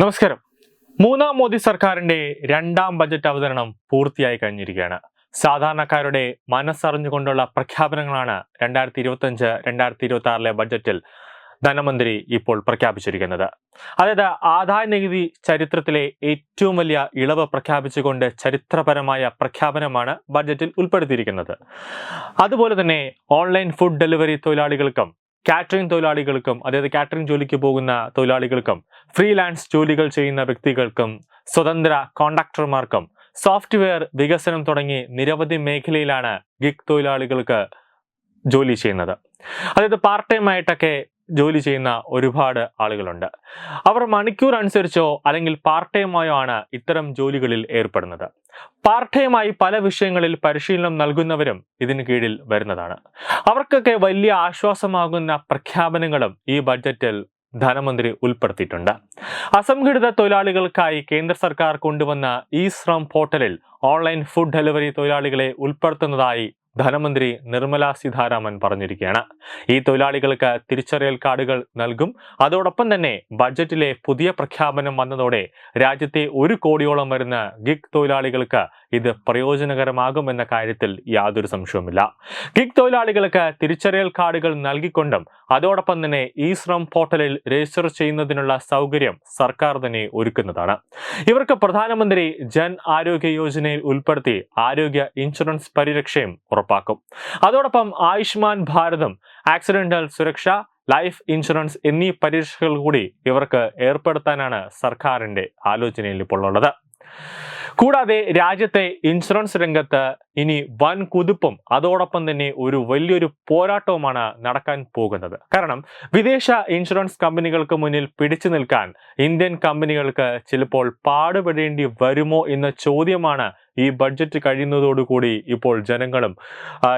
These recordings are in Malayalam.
നമസ്കാരം. മൂന്നാം മോദി സർക്കാരിന്റെ രണ്ടാം ബജറ്റ് അവതരണം പൂർത്തിയായി കഴിഞ്ഞിരിക്കുകയാണ്. സാധാരണക്കാരുടെ മനസ്സറിഞ്ഞുകൊണ്ടുള്ള പ്രഖ്യാപനങ്ങളാണ് രണ്ടായിരത്തി ഇരുപത്തഞ്ച് രണ്ടായിരത്തി ഇരുപത്തി ആറിലെ ബജറ്റിൽ ധനമന്ത്രി ഇപ്പോൾ പ്രഖ്യാപിച്ചിരിക്കുന്നത്. അതായത് ആദായ നികുതി ചരിത്രത്തിലെ ഏറ്റവും വലിയ ഇളവ് പ്രഖ്യാപിച്ചുകൊണ്ട് ചരിത്രപരമായ പ്രഖ്യാപനമാണ് ബജറ്റിൽ ഉൾപ്പെടുത്തിയിരിക്കുന്നത്. അതുപോലെ തന്നെ ഓൺലൈൻ ഫുഡ് ഡെലിവറി തൊഴിലാളികൾക്കും കാറ്ററിംഗ് തൊഴിലാളികൾക്കും അതായത് കാറ്ററിംഗ് ജോലിക്ക് പോകുന്ന തൊഴിലാളികൾക്കും ഫ്രീലാൻസ് ജോലികൾ ചെയ്യുന്ന വ്യക്തികൾക്കും സ്വതന്ത്ര കോൺട്രാക്ടർമാർക്കും സോഫ്റ്റ്വെയർ വികസനം തുടങ്ങി നിരവധി മേഖലയിലാണ് ഗിഗ് തൊഴിലാളികൾക്ക് ജോലി ചെയ്യുന്നത്. അതായത് പാർട്ട് ടൈം ആയിട്ടൊക്കെ ജോലി ചെയ്യുന്ന ഒരുപാട് ആളുകളുണ്ട്. അവർ മണിക്കൂർ അനുസരിച്ചോ അല്ലെങ്കിൽ പാർട്ട് ടൈമായോ ആണ് ഇത്തരം ജോലികളിൽ ഏർപ്പെടുന്നത്. പാർട്ട് ടൈമായി പല വിഷയങ്ങളിൽ പരിശീലനം നൽകുന്നവരും ഇതിന് കീഴിൽ വരുന്നതാണ്. അവർക്കൊക്കെ വലിയ ആശ്വാസമാകുന്ന പ്രഖ്യാപനങ്ങളും ഈ ബഡ്ജറ്റിൽ ധനമന്ത്രി ഉൾപ്പെടുത്തിയിട്ടുണ്ട്. അസംഘടിത തൊഴിലാളികൾക്കായി കേന്ദ്ര സർക്കാർ കൊണ്ടുവന്ന ഈ ശ്രം പോർട്ടലിൽ ഓൺലൈൻ ഫുഡ് ഡെലിവറി തൊഴിലാളികളെ ഉൾപ്പെടുത്തുന്നതായി ധനമന്ത്രി നിർമ്മല സീതാരാമൻ പറഞ്ഞിരിക്കുകയാണ്. ഈ തൊഴിലാളികൾക്ക് തിരിച്ചറിയൽ കാർഡുകൾ നൽകും. അതോടൊപ്പം തന്നെ ബഡ്ജറ്റിലെ പുതിയ പ്രഖ്യാപനം വന്നതോടെ രാജ്യത്തെ ഒരു കോടിയോളം വരുന്ന ഗിഗ് തൊഴിലാളികൾക്ക് ഇത് പ്രയോജനകരമാകുമെന്ന കാര്യത്തിൽ യാതൊരു സംശയവുമില്ല. ഗിഗ് തൊഴിലാളികൾക്ക് തിരിച്ചറിയൽ കാർഡുകൾ നൽകിക്കൊണ്ടും അതോടൊപ്പം തന്നെ ഈ ശ്രം പോർട്ടലിൽ രജിസ്റ്റർ ചെയ്യുന്നതിനുള്ള സൗകര്യം സർക്കാർ തന്നെ ഒരുക്കുന്നതാണ്. ഇവർക്ക് പ്രധാനമന്ത്രി ജൻ ആരോഗ്യ യോജനയിൽ ഉൾപ്പെടുത്തി ആരോഗ്യ ഇൻഷുറൻസ് പരിരക്ഷയും ഉറപ്പാക്കും. അതോടൊപ്പം ആയുഷ്മാൻ ഭാരതം ആക്സിഡന്റൽ സുരക്ഷ ലൈഫ് ഇൻഷുറൻസ് എന്നീ പരീക്ഷകൾ കൂടി ഇവർക്ക് ഏർപ്പെടുത്താനാണ് സർക്കാരിന്റെ ആലോചനയിൽ ഇപ്പോൾ ഉള്ളത്. കൂടാതെ രാജ്യത്തെ ഇൻഷുറൻസ് രംഗത്ത് ഇനി വൻ കുതിപ്പും അതോടൊപ്പം തന്നെ ഒരു വലിയൊരു പോരാട്ടവുമാണ് നടക്കാൻ പോകുന്നത്. കാരണം വിദേശ ഇൻഷുറൻസ് കമ്പനികൾക്ക് മുന്നിൽ പിടിച്ചു നിൽക്കാൻ ഇന്ത്യൻ കമ്പനികൾക്ക് ചിലപ്പോൾ പാടുപെടേണ്ടി വരുമോ എന്ന ചോദ്യമാണ് ഈ ബഡ്ജറ്റ് കഴിയുന്നതോടുകൂടി ഇപ്പോൾ ജനങ്ങളും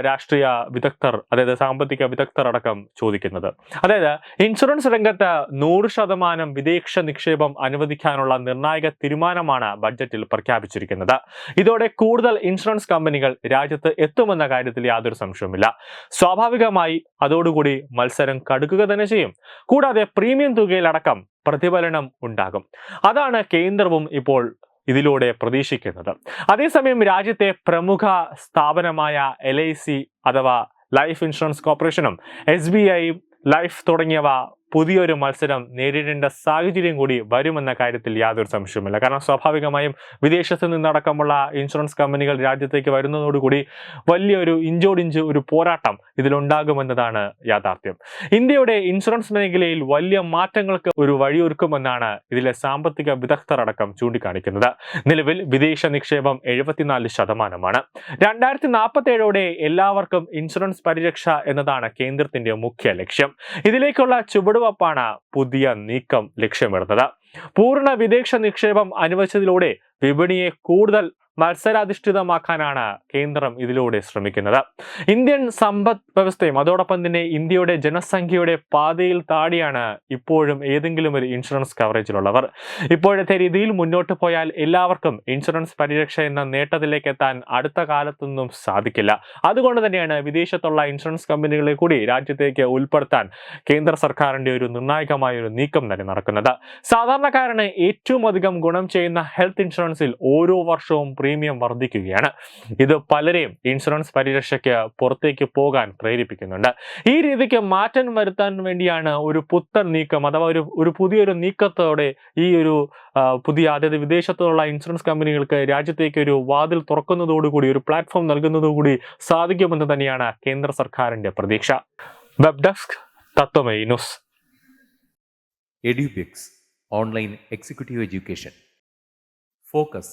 രാഷ്ട്രീയ വിദഗ്ധർ അതായത് സാമ്പത്തിക വിദഗ്ധർ അടക്കം ചോദിക്കുന്നത്. അതായത് ഇൻഷുറൻസ് രംഗത്ത് നൂറ് ശതമാനം വിദേശ നിക്ഷേപം അനുവദിക്കാനുള്ള നിർണായക തീരുമാനമാണ് ബഡ്ജറ്റിൽ പ്രഖ്യാപിച്ചിരിക്കുന്നത്. ഇതോടെ കൂടുതൽ ഇൻഷുറൻസ് കമ്പനികൾ രാജ്യത്ത് എത്തുമെന്ന കാര്യത്തിൽ യാതൊരു സംശയവുമില്ല. സ്വാഭാവികമായി അതോടുകൂടി മത്സരം കടുക്കുക തന്നെ ചെയ്യും. കൂടാതെ പ്രീമിയം തുകയിലടക്കം പ്രതിഫലനം ഉണ്ടാകും. അതാണ് കേന്ദ്രവും ഇപ്പോൾ ഇതിലൂടെ പ്രതീക്ഷിക്കുന്നത്. അതേസമയം രാജ്യത്തെ പ്രമുഖ സ്ഥാപനമായ എൽ അഥവാ ലൈഫ് ഇൻഷുറൻസ് കോർപ്പറേഷനും എസ് ബി ഐയും ലൈഫ് തുടങ്ങിയവ പുതിയൊരു മത്സരം നേരിടേണ്ട സാഹചര്യം കൂടി വരുമെന്ന കാര്യത്തിൽ യാതൊരു സംശയവുമില്ല. കാരണം സ്വാഭാവികമായും വിദേശത്ത് നിന്നടക്കമുള്ള ഇൻഷുറൻസ് കമ്പനികൾ രാജ്യത്തേക്ക് വരുന്നതോടുകൂടി വലിയൊരു ഇഞ്ചോടിഞ്ച് ഒരു പോരാട്ടം ഇതിലുണ്ടാകുമെന്നതാണ് യാഥാർത്ഥ്യം. ഇന്ത്യയുടെ ഇൻഷുറൻസ് മേഖലയിൽ വലിയ മാറ്റങ്ങൾക്ക് ഒരു വഴിയൊരുക്കുമെന്നാണ് ഇതിലെ സാമ്പത്തിക വിദഗ്ധർ അടക്കം ചൂണ്ടിക്കാണിക്കുന്നത്. നിലവിൽ വിദേശ നിക്ഷേപം എഴുപത്തിനാല് ശതമാനമാണ്. രണ്ടായിരത്തി നാൽപ്പത്തി ഏഴോടെ എല്ലാവർക്കും ഇൻഷുറൻസ് പരിരക്ഷ എന്നതാണ് കേന്ദ്രത്തിന്റെ മുഖ്യ ലക്ഷ്യം. ഇതിലേക്കുള്ള ചുവടുവപ്പാണ് പുതിയ നീക്കം ലക്ഷ്യമിടുന്നത്. പൂർണ വിദേശ നിക്ഷേപം അനുവദിച്ചതിലൂടെ വിപണിയെ കൂടുതൽ മത്സരാധിഷ്ഠിതമാക്കാനാണ് കേന്ദ്രം ഇതിലൂടെ ശ്രമിക്കുന്നത്. ഇന്ത്യൻ സമ്പദ് വ്യവസ്ഥയും അതോടൊപ്പം തന്നെ ഇന്ത്യയുടെ ജനസംഖ്യയുടെ പാതയിൽ താടിയാണ് ഇപ്പോഴും ഏതെങ്കിലും ഒരു ഇൻഷുറൻസ് കവറേജിലുള്ളവർ. ഇപ്പോഴത്തെ രീതിയിൽ മുന്നോട്ട് പോയാൽ എല്ലാവർക്കും ഇൻഷുറൻസ് പരിരക്ഷ എന്ന നേട്ടത്തിലേക്ക് എത്താൻ അടുത്ത കാലത്തൊന്നും സാധിക്കില്ല. അതുകൊണ്ട് തന്നെയാണ് വിദേശത്തുള്ള ഇൻഷുറൻസ് കമ്പനികളെ കൂടി രാജ്യത്തേക്ക് ഉൾപ്പെടുത്താൻ കേന്ദ്ര സർക്കാരിന്റെ ഒരു നിർണായകമായ ഒരു നീക്കം തന്നെ നടക്കുന്നത്. സാധാരണക്കാരന് ഏറ്റവും അധികം ഗുണം ചെയ്യുന്ന ഹെൽത്ത് ഇൻഷുറൻസിൽ ഓരോ വർഷവും പ്രീമിയം വർദ്ധിക്കുകയാണ്. ഇത് പലരെയും ഇൻഷുറൻസ് പരിരക്ഷയ്ക്ക് പുറത്തേക്ക് പോകാൻ പ്രേരിപ്പിക്കുന്നുണ്ട്. ഈ രീതിക്ക് മാറ്റം വരുത്താൻ വേണ്ടിയാണ് ഒരു പുത്തൻ നീക്കം അഥവാ ഒരു ഒരു പുതിയൊരു നീക്കത്തോടെ ഈ ഒരു പുതിയ അതായത് വിദേശത്തുള്ള ഇൻഷുറൻസ് കമ്പനികൾക്ക് രാജ്യത്തേക്ക് ഒരു വാതിൽ തുറക്കുന്നതോടുകൂടി ഒരു പ്ലാറ്റ്ഫോം നൽകുന്നതോടുകൂടി സാധിക്കുമെന്ന് തന്നെയാണ് കേന്ദ്ര സർക്കാരിന്റെ പ്രതീക്ഷ. Web desk തത്വമേ news. Edubix online executive education. Focus